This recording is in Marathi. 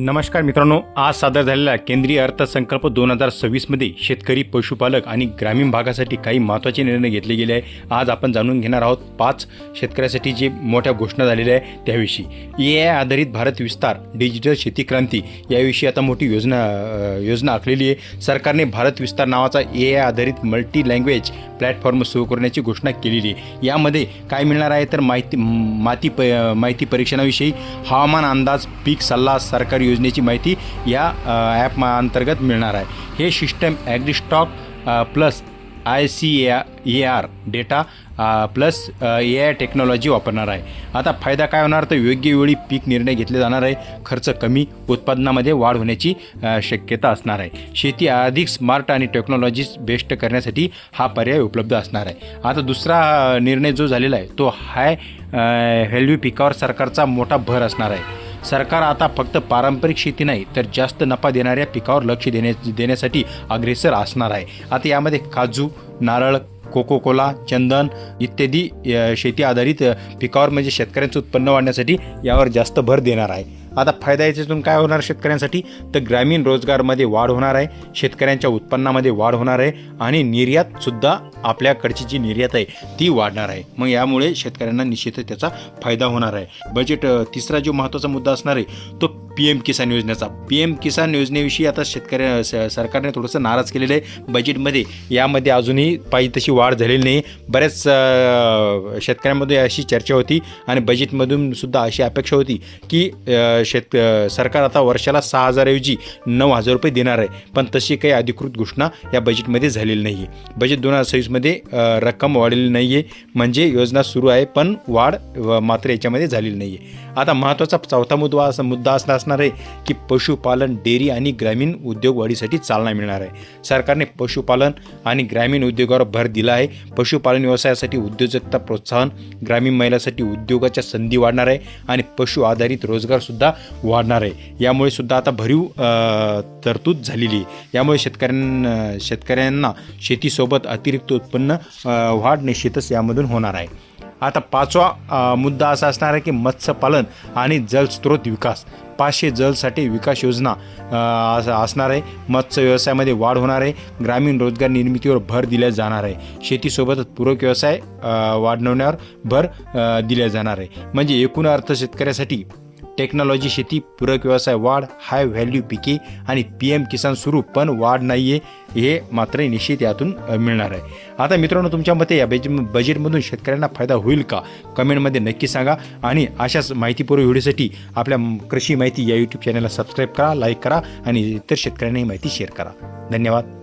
नमस्कार मित्रांनो आज सादर झालेला केंद्रीय अर्थसंकल्प दोन हजार सव्वीसमध्ये शेतकरी पशुपालक आणि ग्रामीण भागासाठी काही महत्त्वाचे निर्णय घेतले गेले आहे आज आपण जाणून घेणार आहोत पाच शेतकऱ्यासाठी जे मोठ्या घोषणा झालेल्या आहे त्याविषयी. ए आय आधारित भारत विस्तार डिजिटल शेती क्रांती याविषयी आता मोठी योजना योजना आखलेली आहे. सरकारने भारत विस्तार नावाचा ए आय आधारित मल्टी लँग्वेज प्लॅटफॉर्म सुरू करण्याची घोषणा केलेली आहे. यामध्ये काय मिळणार आहे तर माहिती माती प माहिती परीक्षणाविषयी हवामान अंदाज पीक सल्ला सरकारी योजनेची माहिती या ॲप अंतर्गत मिळणार आहे. हे system Agristack plus I C A R data plus A I technology वापरणार आहे. आता फायदा काय होणार? तर योग्य वेळी पीक निर्णय घेतले जाणार आहे. खर्च कमी उत्पादनामध्ये वाढ होण्याची शक्यता असणार आहे. शेती अधिक स्मार्ट आणि टेक्नॉलॉजी बेस्ट करण्यासाठी हा पर्याय उपलब्ध असणार आहे. आता दुसरा निर्णय जो झालेला आहे तो हाय व्हॅल्यू पिकावर सरकारचा मोठा भर असणार आहे. सरकार आता फक्त पारंपरिक शेती नाही तर जास्त नफा देणाऱ्या पिकावर लक्ष देण्या देण्यासाठी अग्रेसर असणार आहे. आता यामध्ये काजू नारळ कोको कोला चंदन इत्यादी शेती आधारित पिकावर म्हणजे शेतकऱ्यांचं उत्पन्न वाढण्यासाठी यावर जास्त भर देणार आहे. आता फायदा याच्यातून काय होणार शेतकऱ्यांसाठी? तर ग्रामीण रोजगारमध्ये वाढ होणार आहे शेतकऱ्यांच्या उत्पन्नामध्ये वाढ होणार आहे आणि निर्यातसुद्धा आपल्याकडची जी निर्यात आहे ती वाढणार आहे. मग यामुळे शेतकऱ्यांना निश्चितच त्याचा फायदा होणार आहे. बजेट तिसरा जो महत्त्वाचा मुद्दा असणार आहे तो पी एम किसान योजनेचा. पी एम किसान योजनेविषयी आता शेतकऱ्या स- सरकारने थोडंसं नाराज केलेलं आहे. बजेटमध्ये यामध्ये अजूनही पाहिजे तशी वाढ झालेली नाही. बऱ्याच शेतकऱ्यांमध्ये अशी चर्चा होती आणि बजेटमधून सुद्धा अशी अपेक्षा होती की शेत सरकार आता वर्षाला सहा हजारऐवजी नऊ हजार रुपये देणार आहे. पण तशी काही अधिकृत घोषणा या बजेटमध्ये झालेली नाही आहे बजेट दोन हजार सव्वीसमध्ये रक्कम वाढलेली नाही आहे म्हणजे योजना सुरू आहे पण वाढ मात्र याच्यामध्ये झालेली नाही आहे आता महत्त्वाचा चौथा मुद्दा असा मुद्दा असला असणार आहे की पशुपालन डेअरी आणि ग्रामीण उद्योग वाढीसाठी चालना मिळणार आहे. सरकारने पशुपालन आणि ग्रामीण उद्योगावर भर दिला आहे. पशुपालन व्यवसायासाठी उद्योजकता प्रोत्साहन ग्रामीण महिलांसाठी उद्योगाच्या संधी वाढणार आहे आणि पशु आधारित रोजगारसुद्धा वाढणार आहे. यामुळे सुद्धा आता भरीव तरतूद झालेली आहे. यामुळे शेतकऱ्यांना शेतकऱ्यांना शेतीसोबत अतिरिक्त उत्पन्न वाढ निश्चितच यामधून होणार आहे. आता पाचवा मुद्दा असा असणार आहे की मत्स्यपालन आणि जलस्रोत विकास. पाचशे जलसाठी विकास योजना असं असणार आहे. मत्स्य व्यवसायामध्ये वाढ होणार आहे. ग्रामीण रोजगार निर्मितीवर भर दिल्या जाणार आहे. शेतीसोबतच पूरक व्यवसाय वाढवण्यावर भर दिल्या जाणार आहे. म्हणजे एकूण अर्थ शेतकऱ्यासाठी टेक्नॉलॉजी शेती पूरक व्यवसाय वाढ हाय व्हॅल्यू पिके आणि पी एम किसान सुरू पण वाढ नाही आहे हे मात्र निश्चित यातून मिळणार आहे. आता मित्रांनो तुमच्या मते या बजेट बजेटमधून शेतकऱ्यांना फायदा होईल का? कमेंटमध्ये नक्की सांगा आणि अशाच माहितीपूर्व व्हिडिओसाठी आपल्या कृषी माहिती या यूट्यूब चॅनलला सबस्क्राईब करा लाईक करा आणि इतर शेतकऱ्यांनाही माहिती शेअर करा. धन्यवाद.